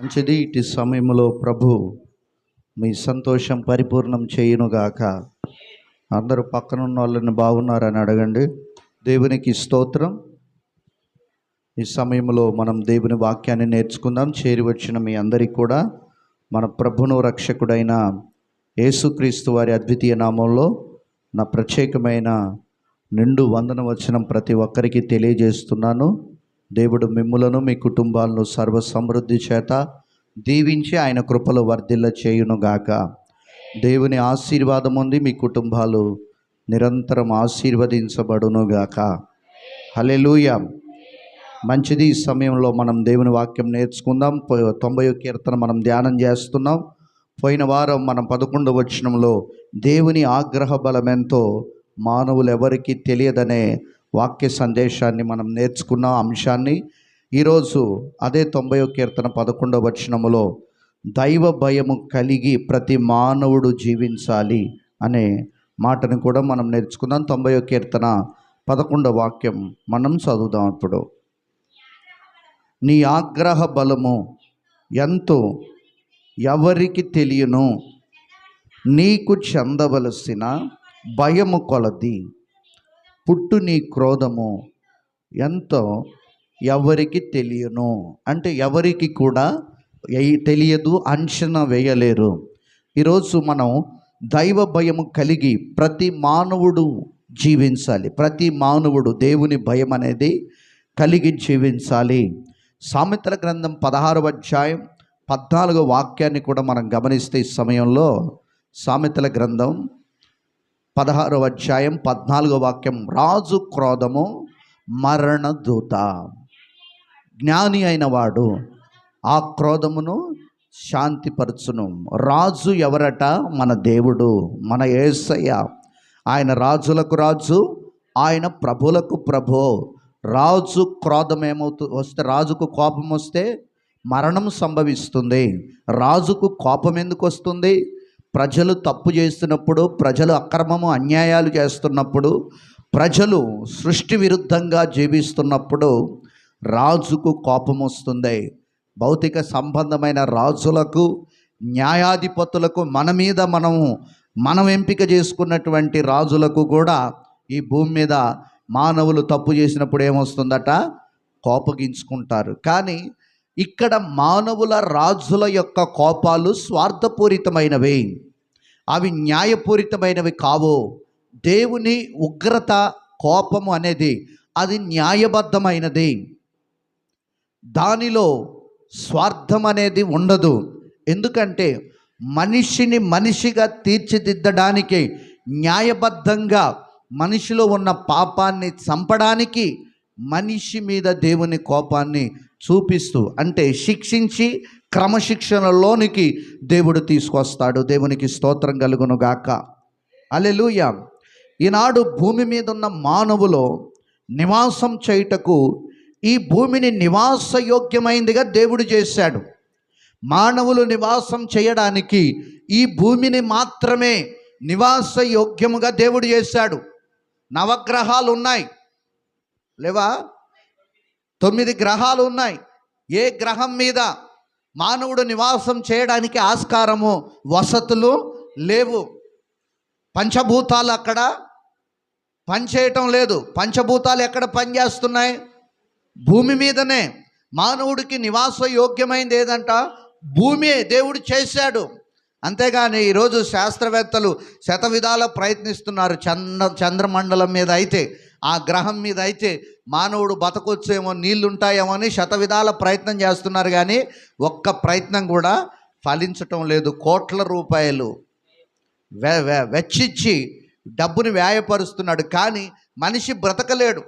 మంచిది. ఇటు సమయంలో ప్రభు మీ సంతోషం పరిపూర్ణం చేయునుగాక. అందరూ పక్కనున్న వాళ్ళని బాగున్నారని అడగండి. దేవునికి స్తోత్రం. ఈ సమయంలో మనం దేవుని వాక్యాన్ని నేర్చుకుందాం. చేరి వచ్చిన మీ అందరికీ కూడా మన ప్రభును రక్షకుడైన యేసుక్రీస్తు వారి అద్వితీయ నామంలో నా ప్రత్యేకమైన నిండు వందన వచనం ప్రతి ఒక్కరికి తెలియజేస్తున్నాను. దేవుడు మిమ్ములను మీ కుటుంబాలను సర్వ సమృద్ధి చేత దీవించి ఆయన కృపలు వర్ధిల్ల చేయునుగాక. దేవుని ఆశీర్వాదం ఉంది మీ కుటుంబాలు నిరంతరం ఆశీర్వదించబడునుగాక. హలెలూయ మంచిది ఈ సమయంలో మనం దేవుని వాక్యం నేర్చుకుందాం. తొంభై కీర్తన మనం ధ్యానం చేస్తున్నాం. పోయిన వారం మనం పదకొండవ వచనంలో దేవుని ఆగ్రహ బలమెంతో మానవులు ఎవరికి తెలియదనే వాక్య సందేశాన్ని మనం నేర్చుకున్న అంశాన్ని ఈరోజు అదే తొంభై కీర్తన పదకొండవ వచనములో దైవ భయము కలిగి ప్రతి మానవుడు జీవించాలి అనే మాటను కూడా మనం నేర్చుకుందాం. తొంభై కీర్తన పదకొండవ వాక్యం మనం చదువుదాం ఇప్పుడు. నీ ఆగ్రహ బలము ఎంతో ఎవరికి తెలియను? నీకు చెందవలసిన భయము కొలది. పుట్టు నీ క్రోధము ఎంతో ఎవరికి తెలియను. అంటే ఎవరికి కూడా ఎయి- తెలియదు అంచనా వేయలేరు. ఈరోజు మనం దైవ భయము కలిగి ప్రతి మానవుడు జీవించాలి. ప్రతి మానవుడు దేవుని భయం అనేది కలిగి జీవించాలి. సామెతల గ్రంథం పదహారవ అధ్యాయం పద్నాలుగో వాక్యాన్ని కూడా మనం గమనిస్తే ఈ సమయంలో సామెతల గ్రంథం పదహారవ అధ్యాయం పద్నాలుగో వాక్యం. రాజు క్రోధము మరణ దూత జ్ఞాని అయిన వాడు ఆ క్రోధమును శాంతిపరచును. రాజు ఎవరట? మన దేవుడు మన యేసయ్య ఆయన రాజులకు రాజు ఆయన ప్రభులకు ప్రభు. రాజు క్రోధం ఏమవుతు వస్తే రాజుకు కోపం వస్తే మరణం సంభవిస్తుంది. రాజుకు కోపం ఎందుకు వస్తుంది? ప్రజలు తప్పు చేస్తున్నప్పుడు ప్రజలు అక్రమము అన్యాయాలు చేస్తున్నప్పుడు ప్రజలు సృష్టి విరుద్ధంగా జీవిస్తున్నప్పుడు రాజుకు కోపం వస్తుంది భౌతిక సంబంధమైన రాజులకు న్యాయాధిపతులకు మన మీద మనము మనం ఎంపిక చేసుకున్నటువంటి రాజులకు కూడా ఈ భూమి మీద మానవులు తప్పు చేసినప్పుడు ఏమొస్తుందట? కోపగించుకుంటారు. కానీ ఇక్కడ మానవుల రాజుల యొక్క కోపాలు స్వార్థపూరితమైనవి. అవి న్యాయపూరితమైనవి కావు. దేవుని ఉగ్రత కోపము అనేది అది న్యాయబద్ధమైనది. దానిలో స్వార్థం అనేది ఉండదు. ఎందుకంటే మనిషిని మనిషిగా తీర్చిదిద్దడానికి న్యాయబద్ధంగా మనిషిలో ఉన్న పాపాన్ని చంపడానికి మనిషి మీద దేవుని కోపాన్ని చూపిస్తూ అంటే శిక్షించి క్రమశిక్షణలోనికి దేవుడు తీసుకొస్తాడు. దేవునికి స్తోత్రం కలుగును గాక. అలెలుయ ఈనాడు భూమి మీద ఉన్న మానవులో నివాసం చేయుటకు ఈ భూమిని నివాసయోగ్యమైందిగా దేవుడు చేశాడు. మానవులు నివాసం చేయడానికి ఈ భూమిని మాత్రమే నివాసయోగ్యముగా దేవుడు చేశాడు. నవగ్రహాలు ఉన్నాయి లేవా? తొమ్మిది గ్రహాలు ఉన్నాయి. ఏ గ్రహం మీద మానవుడు నివాసం చేయడానికి ఆస్కారము వసతులు లేవు. పంచభూతాలు అక్కడ పనిచేయటం లేదు. పంచభూతాలు ఎక్కడ పనిచేస్తున్నాయి భూమి మీదనే. మానవుడికి నివాస యోగ్యమైంది ఏదంట? భూమి దేవుడు చేశాడు. అంతేగాని ఈరోజు శాస్త్రవేత్తలు శతవిధాల ప్రయత్నిస్తున్నారు. చంద్ర చంద్రమండలం మీద అయితే. ఆ గ్రహం మీద అయితే మానవుడు బతకొచ్చేమో నీళ్ళుంటాయేమో అని శతవిధాల ప్రయత్నం చేస్తున్నారు కానీ ఒక్క ప్రయత్నం కూడా ఫలించటం లేదు. కోట్ల రూపాయలు వె వె- వెచ్చిచ్చి డబ్బుని వ్యాయపరుస్తున్నాడు కానీ మనిషి బ్రతకలేడు.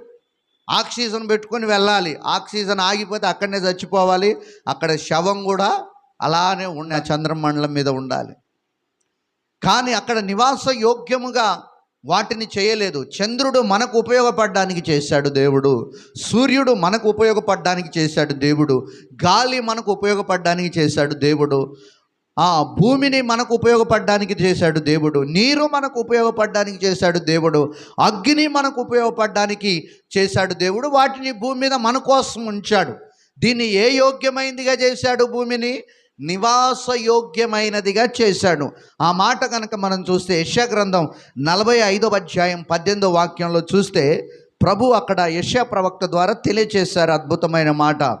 ఆక్సిజన్ పెట్టుకొని వెళ్ళాలి. ఆక్సిజన్ ఆగిపోతే అక్కడనే చచ్చిపోవాలి. అక్కడ శవం కూడా అలానే ఉన్న చంద్రమండలం మీద ఉండాలి. కానీ అక్కడ నివాస యోగ్యముగా వాటిని చేయలేదు. చంద్రుడు మనకు ఉపయోగపడడానికి చేశాడు దేవుడు. సూర్యుడు మనకు ఉపయోగపడడానికి చేశాడు దేవుడు. గాలి మనకు ఉపయోగపడడానికి చేశాడు దేవుడు. ఆ భూమిని మనకు ఉపయోగపడడానికి చేశాడు దేవుడు. నీరు మనకు ఉపయోగపడడానికి చేశాడు దేవుడు. అగ్ని మనకు ఉపయోగపడడానికి చేశాడు దేవుడు. వాటిని భూమి మీద మన కోసం ఉంచాడు. దీన్ని ఏ యోగ్యమైందిగా చేశాడు భూమిని? నివాసయోగ్యమైనదిగా చేశాడు. ఆ మాట కనుక మనం చూస్తే యశా గ్రంథం నలభై ఐదవ అధ్యాయం పద్దెనిమిదో వాక్యంలో చూస్తే ప్రభు అక్కడ యశా ప్రవక్త ద్వారా తెలియచేశారు అద్భుతమైన మాట.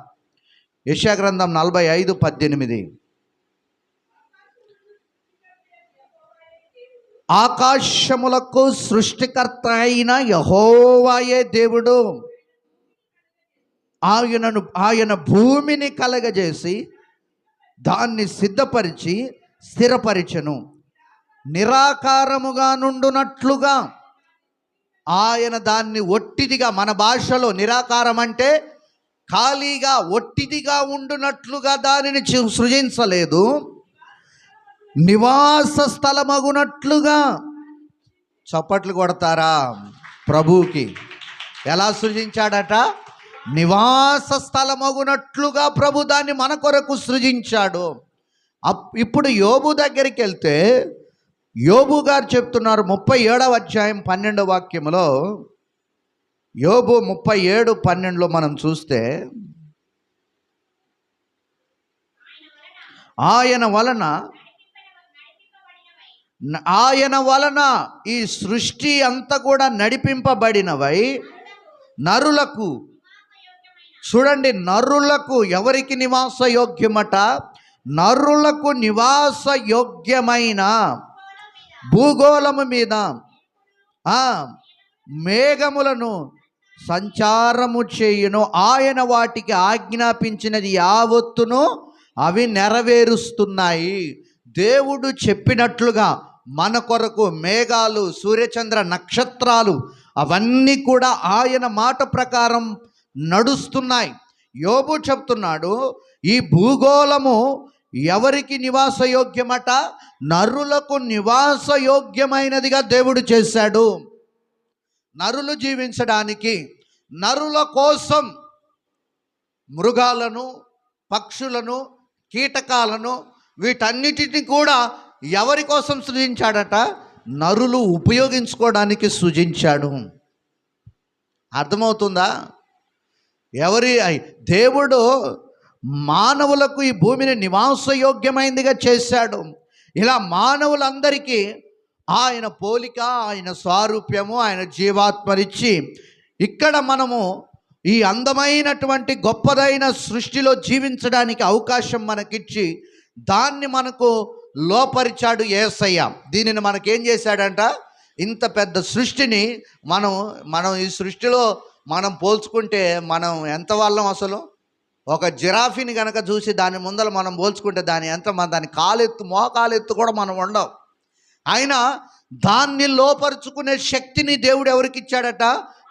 యశా గ్రంథం నలభై ఐదు పద్దెనిమిది. ఆకాశములకు సృష్టికర్త అయిన యహోవాయే దేవుడు. ఆయనను ఆయన భూమిని కలగజేసి దాన్ని సిద్ధపరిచి స్థిరపరిచెను. నిరాకారముగా నుండునట్లుగా ఆయన దాన్ని ఒట్టిదిగా మన భాషలో నిరాకారం అంటే ఖాళీగా ఒట్టిదిగా ఉండునట్లుగా దానిని సృజించలేదు. నివాస స్థలమగునట్లుగా చప్పట్లు కొడతారా ప్రభువుకి. ఎలా సృజించాడట? నివాస స్థలమగునట్లుగా ప్రభు దాన్ని మన కొరకు సృజించాడు. అప్- ఇప్పుడు యోబు దగ్గరికి వెళ్తే యోబు గారు చెప్తున్నారు ముప్పై ఏడవ అధ్యాయం పన్నెండవ వాక్యంలో యోబు ముప్పై ఏడు పన్నెండులో మనం చూస్తే ఆయన వలన ఆయన వలన ఈ సృష్టి అంతా కూడా నడిపింపబడినవై నరులకు చూడండి నరులకు ఎవరికి నివాస యోగ్యమట నరులకు నివాస యోగ్యమైన భూగోళము మీద మేఘములను సంచారము చేయును. ఆయన వాటికి ఆజ్ఞాపించినది యావత్తును అవి నెరవేరుస్తున్నాయి. దేవుడు చెప్పినట్లుగా మన కొరకు మేఘాలు సూర్యచంద్ర నక్షత్రాలు అవన్నీ కూడా ఆయన మాట ప్రకారం నడుస్తున్నాయి. యోబు చెప్తున్నాడు ఈ భూగోళము ఎవరికి నివాసయోగ్యమట? నరులకు నివాసయోగ్యమైనదిగా దేవుడు చేశాడు. నరులు జీవించడానికి నరుల కోసం మృగాలను పక్షులను కీటకాలను వీటన్నిటిని కూడా ఎవరి కోసం సృజించాడట? నరులు ఉపయోగించుకోవడానికి సృజించాడు. అర్థమవుతుందా? ఎవరి దేవుడు మానవులకు ఈ భూమిని నివాసయోగ్యమైనదిగా చేశాడు. ఇలా మానవులందరికీ ఆయన పోలిక ఆయన స్వారూప్యము ఆయన జీవాత్మనిచ్చి ఇక్కడ మనము ఈ అందమైనటువంటి గొప్పదైన సృష్టిలో జీవించడానికి అవకాశం మనకిచ్చి దాన్ని మనకు లోపరిచాడు ఏసయ్య. దీనిని మనకేం చేశాడంట? ఇంత పెద్ద సృష్టిని మనం మనం ఈ సృష్టిలో మనం పోల్చుకుంటే మనం ఎంత వాళ్ళం అసలు? ఒక జిరాఫీని కనుక చూసి దాని ముందర మనం పోల్చుకుంటే దాని ఎంత మన దాని కాలెత్తు మోకాలెత్తు కూడా మనం ఉండవు. అయినా దాన్ని లోపరుచుకునే శక్తిని దేవుడు ఎవరికి ఇచ్చాడట?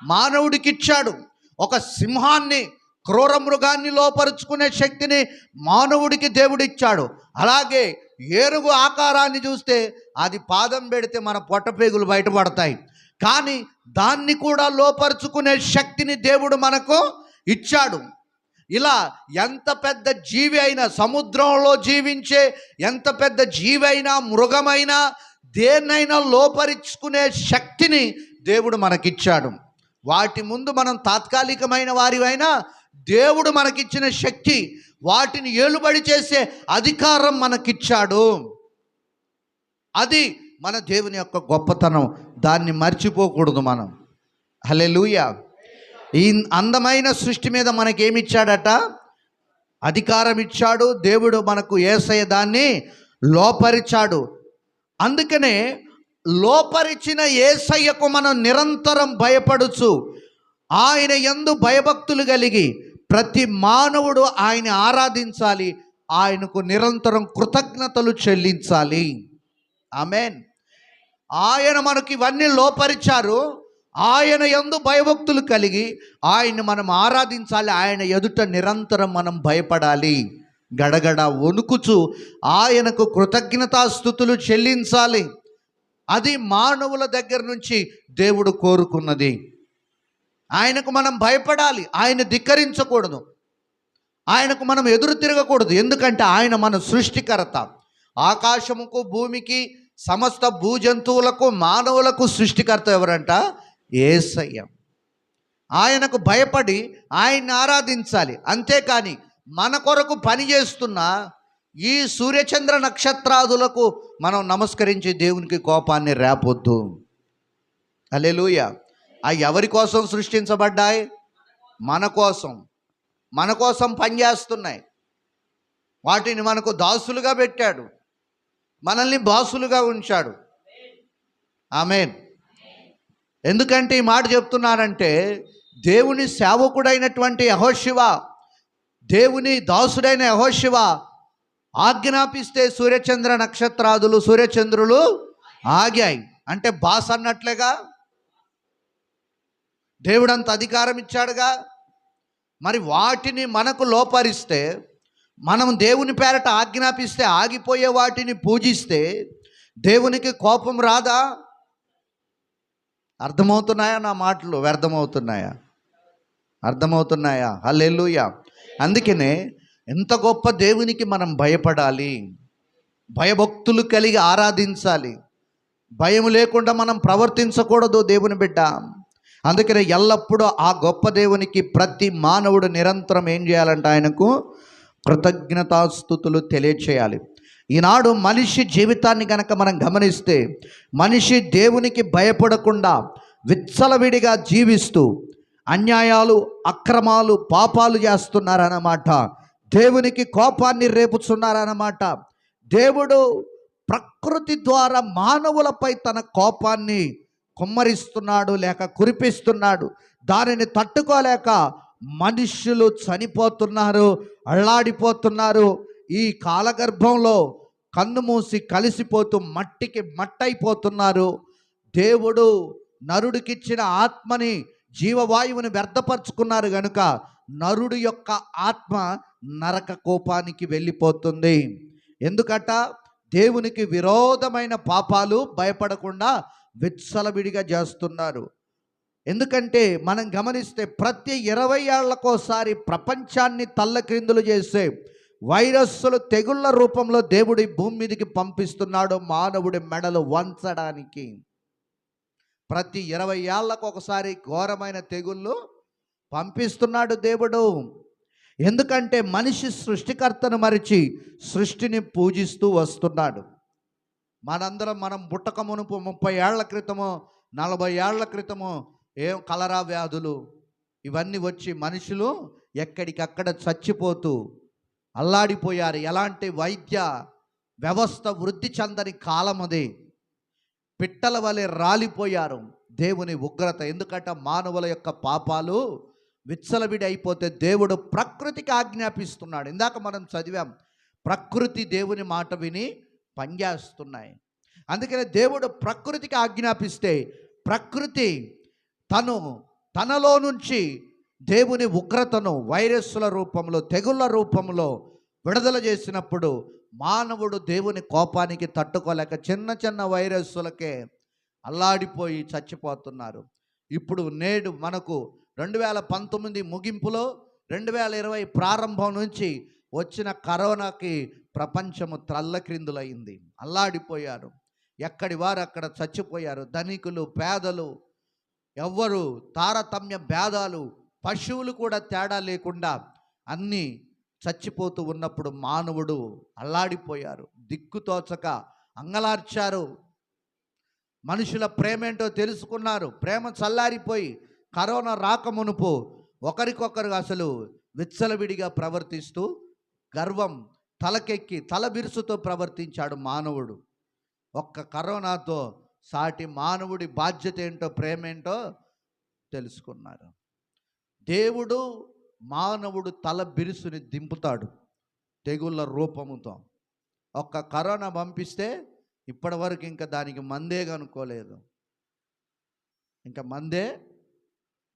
మానవుడికి ఇచ్చాడు. ఒక సింహాన్ని క్రూర మృగాన్ని లోపరుచుకునే శక్తిని మానవుడికి దేవుడు ఇచ్చాడు. అలాగే ఏనుగు ఆకారాన్ని చూస్తే అది పాదం పెడితే మన పొట్టపేగులు బయటపడతాయి. కానీ దాన్ని కూడా లోపరుచుకునే శక్తిని దేవుడు మనకు ఇచ్చాడు. ఇలా ఎంత పెద్ద జీవి అయినా సముద్రంలో జీవించే ఎంత పెద్ద జీవి అయినా మృగమైనా దేన్నైనా లోపరుచుకునే శక్తిని దేవుడు మనకిచ్చాడు. వాటి ముందు మనం తాత్కాలికమైన వారివైనా దేవుడు మనకిచ్చిన శక్తి వాటిని ఏలుబడి చేసే అధికారం మనకిచ్చాడు. అది మన దేవుని యొక్క గొప్పతనం. దాన్ని మర్చిపోకూడదు మనం. హలే ఈ అందమైన సృష్టి మీద మనకేమిచ్చాడట? అధికారం ఇచ్చాడు. దేవుడు మనకు ఏసయ దాన్ని లోపరిచాడు. అందుకనే లోపరిచిన ఏసయ్యకు మనం నిరంతరం భయపడుచు ఆయన ఎందు భయభక్తులు కలిగి ప్రతి మానవుడు ఆయన ఆరాధించాలి. ఆయనకు నిరంతరం కృతజ్ఞతలు చెల్లించాలి. ఆమెన్. ఆయన మనకి ఇవన్నీ లోపరిచారు. ఆయన ఎందు భయభక్తులు కలిగి ఆయన్ని మనం ఆరాధించాలి. ఆయన ఎదుట నిరంతరం మనం భయపడాలి. గడగడ వణుకుచు ఆయనకు కృతజ్ఞతాస్థుతులు చెల్లించాలి. అది మానవుల దగ్గర నుంచి దేవుడు కోరుకున్నది. ఆయనకు మనం భయపడాలి. ఆయన ధిక్కరించకూడదు. ఆయనకు మనం ఎదురు తిరగకూడదు. ఎందుకంటే ఆయన మన సృష్టికర్త. ఆకాశముకు భూమికి సమస్త భూజంతువులకు మానవులకు సృష్టికర్త ఎవరంట? ఏసయ్య. ఆయనకు భయపడి ఆయన్ని ఆరాధించాలి. అంతేకాని మన కొరకు పని చేస్తున్న ఈ సూర్యచంద్ర నక్షత్రాదులకు మనం నమస్కరించి దేవునికి కోపాన్ని రేపొద్దు. అలెలుయ ఆ ఎవరి కోసం సృష్టించబడ్డాయి? మన కోసం. మన కోసం పనిచేస్తున్నాయి వాటిని మనకు దాసులుగా పెట్టాడు. మనల్ని బాసులుగా ఉంచాడు. ఆమెన్. ఎందుకంటే ఈ మాట చెప్తున్నానంటే దేవుని సేవకుడైనటువంటి యహోశివ దేవుని దాసుడైన యహోశివ ఆజ్ఞాపిస్తే సూర్యచంద్ర నక్షత్రాదులు సూర్యచంద్రులు ఆగాయి. అంటే బాస్ అన్నట్లేగా దేవుడంత అధికారం ఇచ్చాడుగా. మరి వాటిని మనకు లోపరిస్తే మనం దేవుని పేరట ఆజ్ఞాపిస్తే ఆగిపోయే వాటిని పూజిస్తే దేవునికి కోపం రాదా? అర్థమవుతున్నాయా నా మాటలు? వ్యర్థమవుతున్నాయా? అర్థమవుతున్నాయా? హల్లెలూయా. అందుకనే ఎంత గొప్ప దేవునికి మనం భయపడాలి. భయభక్తులు కలిగి ఆరాధించాలి. భయం లేకుండా మనం ప్రవర్తించకూడదు దేవుని బిడ్డ. అందుకనే ఎల్లప్పుడూ ఆ గొప్ప దేవునికి ప్రతి మానవుడు నిరంతరం ఏం చేయాలంటే ఆయనకు కృతజ్ఞతాస్థుతులు తెలియచేయాలి. ఈనాడు మనిషి జీవితాన్ని గనక మనం గమనిస్తే మనిషి దేవునికి భయపడకుండా విచ్చలవిడిగా జీవిస్తూ అన్యాయాలు అక్రమాలు పాపాలు చేస్తున్నారన్నమాట. దేవునికి కోపాన్ని రేపుచున్నారన్నమాట. దేవుడు ప్రకృతి ద్వారా మానవులపై తన కోపాన్ని కుమ్మరిస్తున్నాడు లేక కురిపిస్తున్నాడు. దానిని తట్టుకోలేక మనుష్యులు చనిపోతున్నారు అల్లాడిపోతున్నారు. ఈ కాలగర్భంలో కన్ను మూసి కలిసిపోతూ మట్టికి మట్టయిపోతున్నారు. దేవుడు నరుడికిచ్చిన ఆత్మని జీవవాయువుని వ్యర్థపరుచుకున్నారు గనుక నరుడు యొక్క ఆత్మ నరక కోపానికి వెళ్ళిపోతుంది. ఎందుకట? దేవునికి విరోధమైన పాపాలు భయపడకుండా విచ్చలవిడిగా చేస్తున్నారు. ఎందుకంటే మనం గమనిస్తే ప్రతి ఇరవై ఏళ్ళకోసారి ప్రపంచాన్ని తల్లక్రిందులు చేసే వైరస్సులు తెగుళ్ళ రూపంలో దేవుడి భూమి మీదకి పంపిస్తున్నాడు మానవుడి మెడలు వంచడానికి. ప్రతి ఇరవై ఏళ్ళకు ఒకసారి ఘోరమైన తెగుళ్ళు పంపిస్తున్నాడు దేవుడు. ఎందుకంటే మనిషి సృష్టికర్తను మరిచి సృష్టిని పూజిస్తూ వస్తున్నాడు. మనందరం మనం బుట్టక మునుపు ముప్పై ఏళ్ళ క్రితము నలభై ఏళ్ళ క్రితము ఏం కలరా వ్యాధులు? ఇవన్నీ వచ్చి మనుషులు ఎక్కడికక్కడ చచ్చిపోతూ అల్లాడిపోయారు. ఎలాంటి వైద్య వ్యవస్థ వృద్ధి చెందని కాలం అది. పిట్టల వలె రాలిపోయారు దేవుని ఉగ్రత. ఎందుకంటే మానవుల యొక్క పాపాలు విచ్చలవిడి అయిపోతే దేవుడు ప్రకృతికి ఆజ్ఞాపిస్తున్నాడు. ఇందాక మనం చదివాం ప్రకృతి దేవుని మాట విని పనిచేస్తున్నాయి అందుకనే దేవుడు ప్రకృతికి ఆజ్ఞాపిస్తే ప్రకృతి తను తనలో నుంచి దేవుని ఉగ్రతను వైరస్ల రూపంలో తెగుళ్ళ రూపంలో విడుదల చేసినప్పుడు మానవుడు దేవుని కోపానికి తట్టుకోలేక చిన్న చిన్న వైరస్సులకే అల్లాడిపోయి చచ్చిపోతున్నారు. ఇప్పుడు నేడు మనకు రెండు వేల పంతొమ్మిది ముగింపులో రెండు వేల ఇరవై ప్రారంభం నుంచి వచ్చిన కరోనాకి ప్రపంచము త్రల్లక్రిందులైంది. అల్లాడిపోయారు. ఎక్కడి వారు అక్కడ చచ్చిపోయారు? ధనికులు పేదలు ఎవ్వరు తారతమ్య భేదాలు పశువులు కూడా తేడా లేకుండా అన్నీ చచ్చిపోతూ ఉన్నప్పుడు మానవుడు అల్లాడిపోయారు. దిక్కుతోచక అంగలార్చారు. మనుషుల ప్రేమేంటో తెలుసుకున్నారు. ప్రేమ చల్లారిపోయి కరోనా రాకమునుపు ఒకరికొకరు అసలు విచ్చలవిడిగా ప్రవర్తిస్తూ గర్వం తలకెక్కి తల బిరుసుతో ప్రవర్తించాడు మానవుడు. ఒక్క కరోనాతో సాటి మానవుడి బాధ్యత ఏంటో ప్రేమేంటో తెలుసుకున్నారు. దేవుడు మానవుడు తల బిరుసుని దింపుతాడు తెగుళ్ళ రూపముతో. ఒక్క కరోనా పంపిస్తే ఇప్పటి వరకు ఇంకా దానికి మందే కనుక్కోలేదు. ఇంకా మందే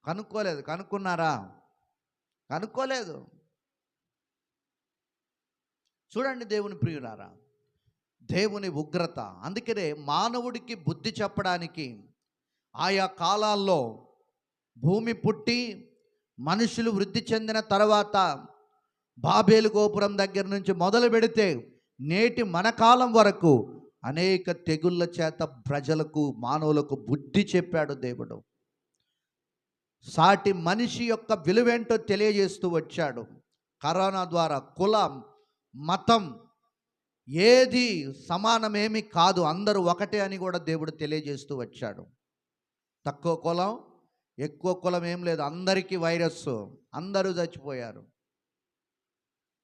కనుక్కోలేదు. కనుక్కున్నారా? కనుక్కోలేదు. చూడండి దేవుని ప్రియులారా దేవుని ఉగ్రత. అందుకనే మానవుడికి బుద్ధి చెప్పడానికి ఆయా కాలాల్లో భూమి పుట్టి మనుషులు వృద్ధి చెందిన తర్వాత బాబేలు గోపురం దగ్గర నుంచి మొదలు పెడితే నేటి మన కాలం వరకు అనేక తెగుళ్ళ చేత ప్రజలకు మానవులకు బుద్ధి చెప్పాడు దేవుడు. సాటి మనిషి యొక్క విలువేంటో తెలియజేస్తూ వచ్చాడు. కరోనా ద్వారా కులం మతం ఏది సమానమేమి కాదు అందరూ ఒకటే అని కూడా దేవుడు తెలియజేస్తూ వచ్చాడు. తక్కువ కులం ఎక్కువ కులం ఏం లేదు అందరికీ వైరస్ అందరూ చచ్చిపోయారు.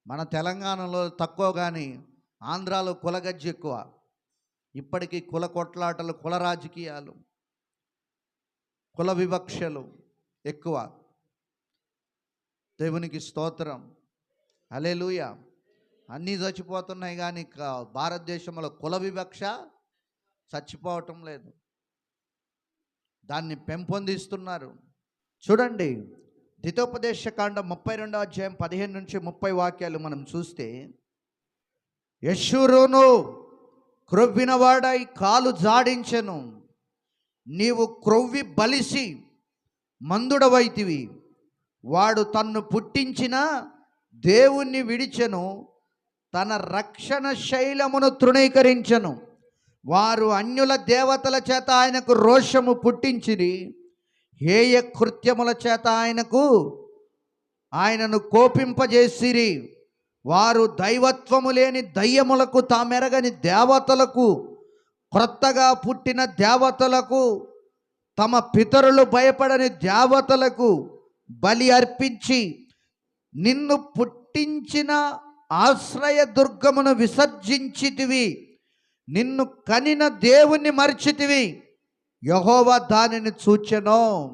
మన తెలంగాణలో తక్కువ కానీ ఆంధ్రాలో కులగజ్జి ఎక్కువ. ఇప్పటికీ కుల కొట్లాటలు కుల రాజకీయాలు కుల వివక్షలు ఎక్కువ. దేవునికి స్తోత్రం. అలేలుయ అన్నీ చచ్చిపోతున్నాయి కానీ భారతదేశంలో కుల వివక్ష చచ్చిపోవటం లేదు. దాన్ని పెంపొందిస్తున్నారు. చూడండి దితోపదేశకాండ ముప్పై రెండో అధ్యాయం పదిహేను నుంచి ముప్పై వాక్యాలు మనం చూస్తే యశురును క్రొవ్వినవాడై కాలు జాడించెను నీవు క్రొవ్వి బలిసి మందుడవైతివి. వాడు తన్ను పుట్టించిన దేవుణ్ణి విడిచెను తన రక్షణ శైలమును తృణీకరించను. వారు అన్యుల దేవతల చేత ఆయనకు రోషము పుట్టించిరి. హేయ కృత్యముల చేత ఆయనకు ఆయనను కోపింపజేసిరి. వారు దైవత్వము లేని దయ్యములకు తామెరగని దేవతలకు క్రొత్తగా పుట్టిన దేవతలకు తమ పితరులు భయపడని దేవతలకు బలి అర్పించి నిన్ను పుట్టించిన ఆశ్రయదుర్గమును విసర్జించితివి నిన్ను కనిన దేవుణ్ణి మరిచితివి యహోవా దానిని చూచెను.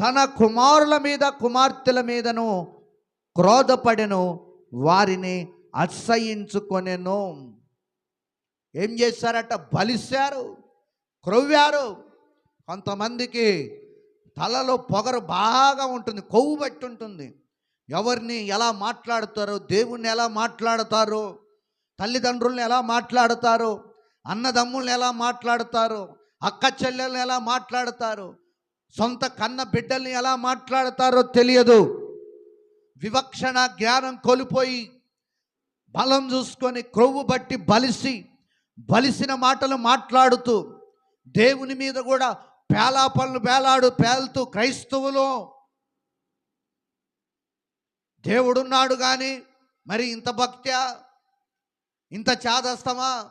తన కుమారుల మీద కుమార్తెల మీదను క్రోధపడెను వారిని అసహించుకొనెను. ఏం చేశారట? బలిశారు క్రొవ్వారు. కొంతమందికి తలలో పొగరు బాగా ఉంటుంది కొవ్వు బట్టి ఉంటుంది ఎవరిని ఎలా మాట్లాడతారో? దేవుణ్ణి ఎలా మాట్లాడతారో? తల్లిదండ్రుల్ని ఎలా మాట్లాడతారో? అన్నదమ్ముల్ని ఎలా మాట్లాడతారో? అక్క చెల్లెల్ని ఎలా మాట్లాడతారో? సొంత కన్న బిడ్డల్ని ఎలా మాట్లాడతారో తెలియదు. వివక్షణ జ్ఞానం కోల్పోయి బలం చూసుకొని క్రొవ్వు బట్టి బలిసి బలిసిన మాటలు మాట్లాడుతూ దేవుని మీద కూడా పేలాపనులు పేలాడు పేలుతూ క్రైస్తవులు దేవుడున్నాడు కానీ మరి ఇంత భక్త్యా? ఇంత చాదస్తమా?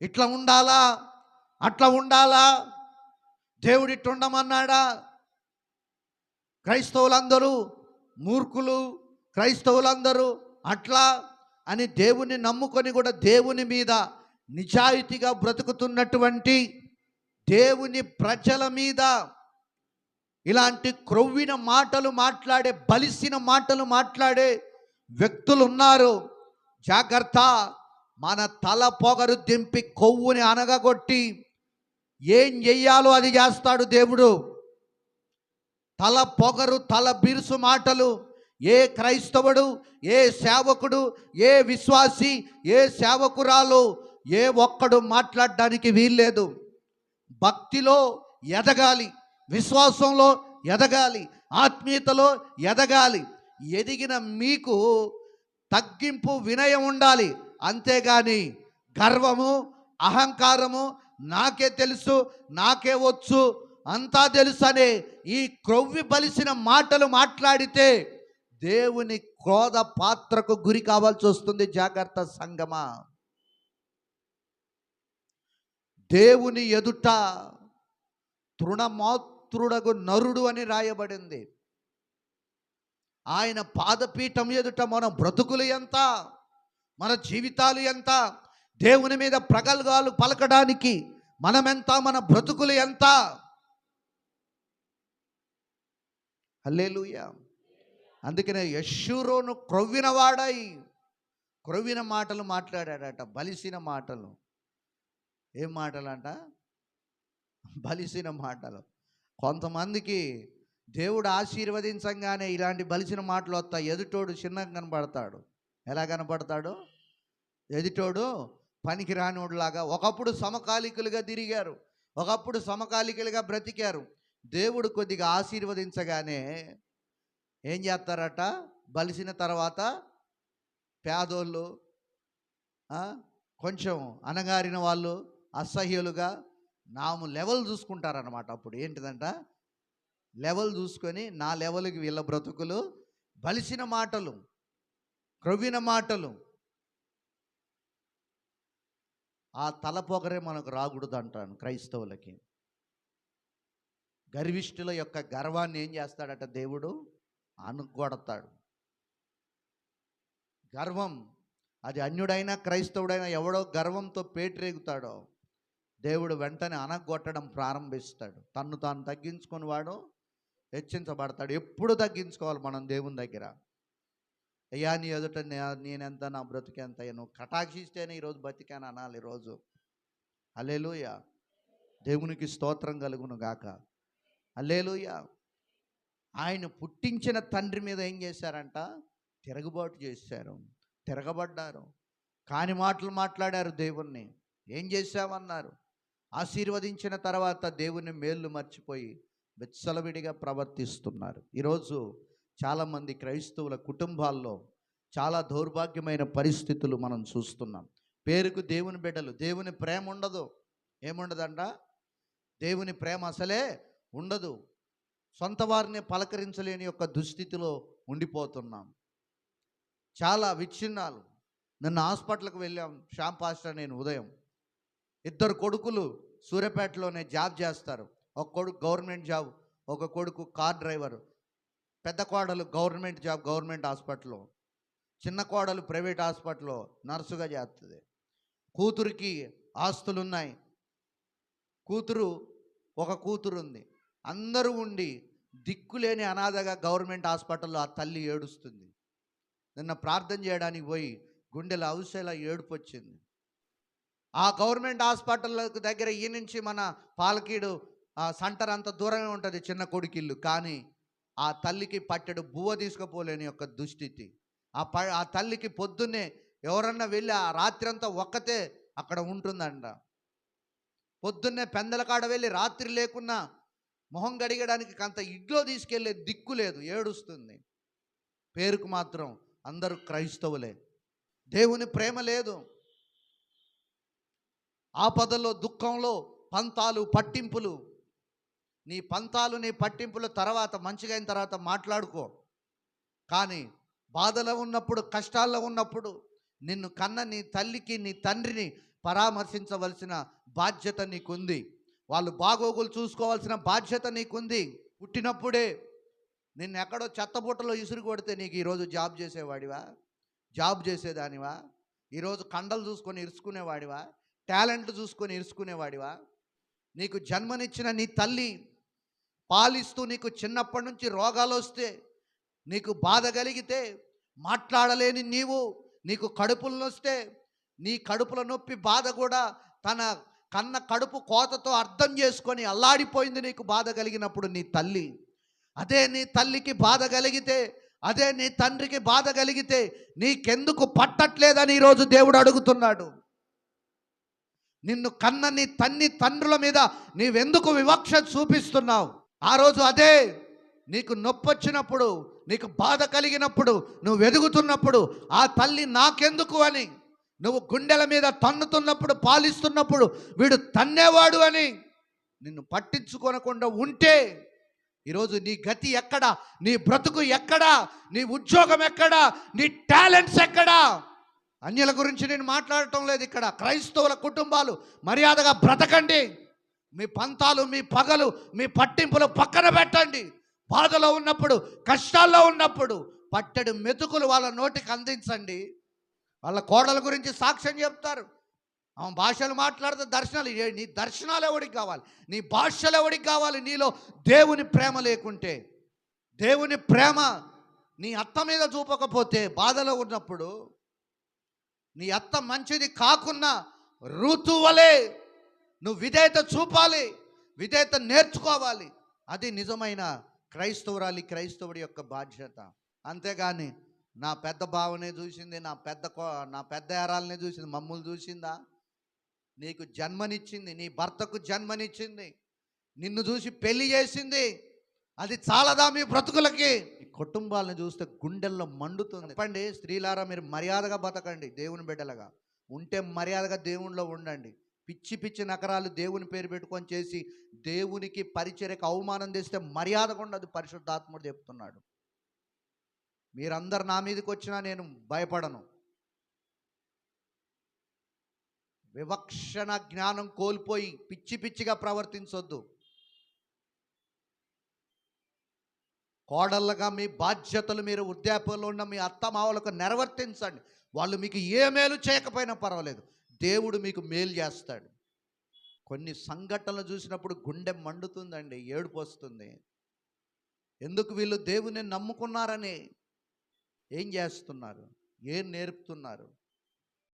ఇట్లా ఉండాలా? అట్లా ఉండాలా? దేవుడు ఇట్టుండమన్నాడా క్రైస్తవులందరూ మూర్ఖులు క్రైస్తవులందరూ అట్లా అని దేవుని నమ్ముకొని కూడా దేవుని మీద నిజాయితీగా బ్రతుకుతున్నటువంటి దేవుని ప్రజల మీద ఇలాంటి క్రొవ్విన మాటలు మాట్లాడే బలిసిన మాటలు మాట్లాడే వ్యక్తులు ఉన్నారు జాగ్రత్త. మన తల పొగరు దింపి కొవ్వుని అనగగొట్టి ఏం చెయ్యాలో అది చేస్తాడు దేవుడు. తల పొగరు తల బిరుసు మాటలు ఏ క్రైస్తవుడు ఏ సేవకుడు ఏ విశ్వాసి ఏ సేవకురాలు ఏ ఒక్కడు మాట్లాడడానికి వీల్లేదు. భక్తిలో ఎదగాలి. విశ్వాసంలో ఎదగాలి ఆత్మీయతలో ఎదగాలి ఎదిగిన మీకు తగ్గింపు వినయం ఉండాలి. అంతేగాని గర్వము అహంకారము నాకే తెలుసు నాకే వచ్చు అంతా తెలుసు అనే ఈ క్రొవ్వి బలిసిన మాటలు మాట్లాడితే దేవుని క్రోధ పాత్రకు గురి కావాల్సి వస్తుంది. జాగ్రత్త సంగమా. దేవుని ఎదుట పుత్రుడగు నరుడు అని రాయబడింది. ఆయన పాదపీఠం ఎదుట మన బ్రతుకులు ఎంత? మన జీవితాలు ఎంత? దేవుని మీద ప్రగల్గాలు పలకడానికి మనమెంత? మన బ్రతుకులు ఎంత? అల్లేలుయ అందుకనే యశూరోను క్రొవ్వినవాడై క్రొవ్విన మాటలు మాట్లాడాడట బలిసిన మాటలు. ఏం మాటలు అంట బలిసిన మాటలు. కొంతమందికి దేవుడు ఆశీర్వదించంగానే ఇలాంటి బలిసిన మాటలు వస్తాయి. ఎదుటోడు చిన్నగా కనపడతాడు ఎలా కనపడతాడు ఎదుటోడు పనికి రానివాడులాగా ఒకప్పుడు సమకాలికులుగా తిరిగారు. ఒకప్పుడు సమకాలికులుగా బ్రతికారు. దేవుడు కొద్దిగా ఆశీర్వదించగానే ఏం చేస్తారట? బలిసిన తర్వాత పేదోళ్ళు కొంచెం అనగారిన వాళ్ళు అసహ్యులుగా నాము లెవెల్ చూసుకుంటారనమాట అప్పుడు ఏంటిదంట? లెవెల్ చూసుకొని నా లెవెల్కి వీళ్ళ బ్రతుకులు బలిసిన మాటలు క్రొవ్విన మాటలు ఆ తలపొగరే మనకు రాకూడదు అంటాను క్రైస్తవులకి. గర్విష్ఠుల యొక్క గర్వాన్ని ఏం చేస్తాడట దేవుడు? అనుగొడతాడు గర్వం అది అన్యుడైనా క్రైస్తవుడైనా ఎవడో గర్వంతో పేటరేగుతాడో దేవుడు వెంటనే అనగొట్టడం ప్రారంభిస్తాడు. తన్ను తాను తగ్గించుకొని వాడు హెచ్చించబడతాడు. ఎప్పుడు తగ్గించుకోవాలి మనం దేవుని దగ్గర? అయ్యా నీ ఎదుట నేనెంత నా బ్రతికెంత నువ్వు కటాక్షిస్తేనే ఈరోజు బతికాను అనాలి ఈరోజు అలేలుయ దేవునికి స్తోత్రం కలుగును గాక. అల్లేలుయ ఆయన పుట్టించిన తండ్రి మీద ఏం చేశారంట? తిరగబాటు చేశారు. తిరగబడ్డారు. కాని మాటలు మాట్లాడారు దేవుణ్ణి. ఏం చేశామన్నారు ఆశీర్వదించిన తర్వాత దేవుని మేళ్ళు మర్చిపోయి విచ్చలవిడిగా ప్రవర్తిస్తున్నారు. ఈరోజు చాలామంది క్రైస్తవుల కుటుంబాల్లో చాలా దౌర్భాగ్యమైన పరిస్థితులు మనం చూస్తున్నాం. పేరుకు దేవుని బిడ్డలు దేవుని ప్రేమ ఉండదు. ఏముండదంట? దేవుని ప్రేమ అసలే ఉండదు. సొంత వారిని పలకరించలేని యొక్క దుస్థితిలో ఉండిపోతున్నాం. చాలా విచ్ఛిన్నాలు. నిన్న హాస్పిటల్కి వెళ్ళాం. శ్యామ్ పాస్టర్ నేను ఉదయం. ఇద్దరు కొడుకులు సూర్యాపేటలోనే జాబ్ చేస్తారు. ఒక కొడుకు గవర్నమెంట్ జాబ్ ఒక కొడుకు కార్ డ్రైవర్. పెద్ద కోడలు గవర్నమెంట్ జాబ్ గవర్నమెంట్ హాస్పిటల్లో. చిన్న కోడలు ప్రైవేట్ హాస్పిటల్లో నర్సుగా చేస్తుంది. కూతురికి ఆస్తులు ఉన్నాయి కూతురు ఒక కూతురు ఉంది. అందరూ ఉండి దిక్కులేని అనాథగా గవర్నమెంట్ హాస్పిటల్లో ఆ తల్లి ఏడుస్తుంది. నిన్న ప్రార్థన చేయడానికి పోయి గుండెల అవసల ఏడుపు వచ్చింది. ఆ గవర్నమెంట్ హాస్పిటల్ దగ్గర ఈ నుంచి మన పాలకీడు ఆ సెంటర్ అంత దూరమే ఉంటుంది చిన్న కొడుకిల్లు. కానీ ఆ తల్లికి పట్టెడు బువ్వ తీసుకుపోలేని యొక్క దుస్థితి. ఆ ప ఆ తల్లికి పొద్దున్నే ఎవరన్నా వెళ్ళి ఆ రాత్రి అంతా ఒక్కతే అక్కడ ఉంటుందంట. పొద్దున్నే పెందల కాడ వెళ్ళి రాత్రి లేకున్నా మొహం గడిగడానికి అంత ఇడ్లో తీసుకెళ్ళే దిక్కు లేదు ఏడుస్తుంది. పేరుకు మాత్రం అందరూ క్రైస్తవులే. దేవుని ప్రేమ లేదు. ఆపదలో దుఃఖంలో పంతాలు పట్టింపులు. నీ పంతాలు నీ పట్టింపుల తర్వాత మంచిగా అయిన తర్వాత మాట్లాడుకో. కానీ బాధలో ఉన్నప్పుడు కష్టాల్లో ఉన్నప్పుడు నిన్ను కన్న నీ తల్లికి నీ తండ్రిని పరామర్శించవలసిన బాధ్యత నీకుంది. వాళ్ళు బాగోగులు చూసుకోవాల్సిన బాధ్యత నీకుంది. పుట్టినప్పుడే నిన్ను ఎక్కడో చెత్తబుట్టలో ఇసురు కొడితే నీకు ఈరోజు జాబ్ చేసేవాడివా? జాబ్ చేసేదానివా? ఈరోజు కండలు చూసుకొని ఇరుచుకునేవాడివా టాలెంట్ చూసుకొని ఇరుచుకునేవాడివా నీకు జన్మనిచ్చిన నీ తల్లి పాలిస్తూ నీకు చిన్నప్పటి నుంచి రోగాలు వస్తే నీకు బాధ కలిగితే మాట్లాడలేని నీవు నీకు కడుపులు వస్తే నీ కడుపుల నొప్పి బాధ కూడా తన కన్న కడుపు కోతతో అర్థం చేసుకొని అల్లాడిపోయింది నీకు బాధ కలిగినప్పుడు నీ తల్లి. అదే నీ తల్లికి బాధ కలిగితే అదే నీ తండ్రికి బాధ కలిగితే నీకెందుకు పట్టట్లేదని ఈరోజు దేవుడు అడుగుతున్నాడు. నిన్ను కన్న నీ తన్ని తండ్రుల మీద నీవెందుకు వివక్ష చూపిస్తున్నావు? ఆ రోజు అదే. నీకు నొప్పి వచ్చినప్పుడు నీకు బాధ కలిగినప్పుడు నువ్వు వెదుగుతున్నప్పుడు ఆ తల్లి నాకెందుకు అని? నువ్వు గుండెల మీద తన్నుతున్నప్పుడు పాలిస్తున్నప్పుడు వీడు తన్నేవాడు అని? నిన్ను పట్టించుకోనకుండా ఉంటే ఈరోజు నీ గతి ఎక్కడా? నీ బ్రతుకు ఎక్కడా? నీ ఉద్యోగం ఎక్కడా? నీ టాలెంట్స్ ఎక్కడా? అన్యుల గురించి నేను మాట్లాడటం లేదు ఇక్కడ. క్రైస్తవుల కుటుంబాలు మర్యాదగా బ్రతకండి. మీ పంతాలు మీ పగలు మీ పట్టింపులు పక్కన పెట్టండి. బాధలో ఉన్నప్పుడు కష్టాల్లో ఉన్నప్పుడు పట్టెడు మెతుకులు వాళ్ళ నోటికి అందించండి. వాళ్ళ కోడల గురించి సాక్ష్యం చెప్తారు. ఆమె భాషలు మాట్లాడితే దర్శనాలు. ఏ- నీ దర్శనాలు ఎవడికి కావాలి? నీ భాషలు ఎవడికి కావాలి? నీలో దేవుని ప్రేమ లేకుంటే. దేవుని ప్రేమ నీ అత్త మీద చూపకపోతే బాధలో ఉన్నప్పుడు నీ అత్త మంచిది కాకున్నా ఋతువలే నువ్వు విధేయత చూపాలి విధేయత నేర్చుకోవాలి. అది నిజమైన క్రైస్తవురాలి క్రైస్తవుడి యొక్క బాధ్యత. అంతేగాని నా పెద్ద భావనే చూసింది నా పెద్ద కో నా పెద్ద ఏరాలనే చూసింది మమ్మల్ని చూసిందా? నీకు జన్మనిచ్చింది నీ భర్తకు జన్మనిచ్చింది నిన్ను చూసి పెళ్ళి చేసింది అది చాలదా మీ బ్రతుకులకి? ఈ కుటుంబాలను చూస్తే గుండెల్లో మండుతుంది. చెప్పండి స్త్రీలారా మీరు మర్యాదగా బతకండి దేవుని బిడ్డలుగా. ఉంటే మర్యాదగా దేవునిలో ఉండండి. పిచ్చి పిచ్చి నకరాలు దేవుని పేరు పెట్టుకొని చేసి దేవునికి పరిచర్యకు అవమానం తెస్తే మర్యాదగా ఉండదు పరిశుద్ధాత్ముడు చెప్తున్నాడు. మీరందరు నా మీదకి వచ్చినా నేను భయపడను. వివక్షణ జ్ఞానం కోల్పోయి పిచ్చి పిచ్చిగా ప్రవర్తించొద్దు. కోడళ్ళగా మీ బాధ్యతలు మీరు వృద్ధాప్యంలో ఉన్న మీ అత్తమావలకు నెరవర్తించండి. వాళ్ళు మీకు ఏ మేలు చేయకపోయినా పర్వాలేదు. దేవుడు మీకు మేలు చేస్తాడు. కొన్ని సంఘటనలు చూసినప్పుడు గుండె మండుతుందండి ఏడుపు వస్తుంది. ఎందుకు వీళ్ళు దేవుని నమ్ముకున్నారని? ఏం చేస్తున్నారు? ఏం నేర్పుతున్నారు?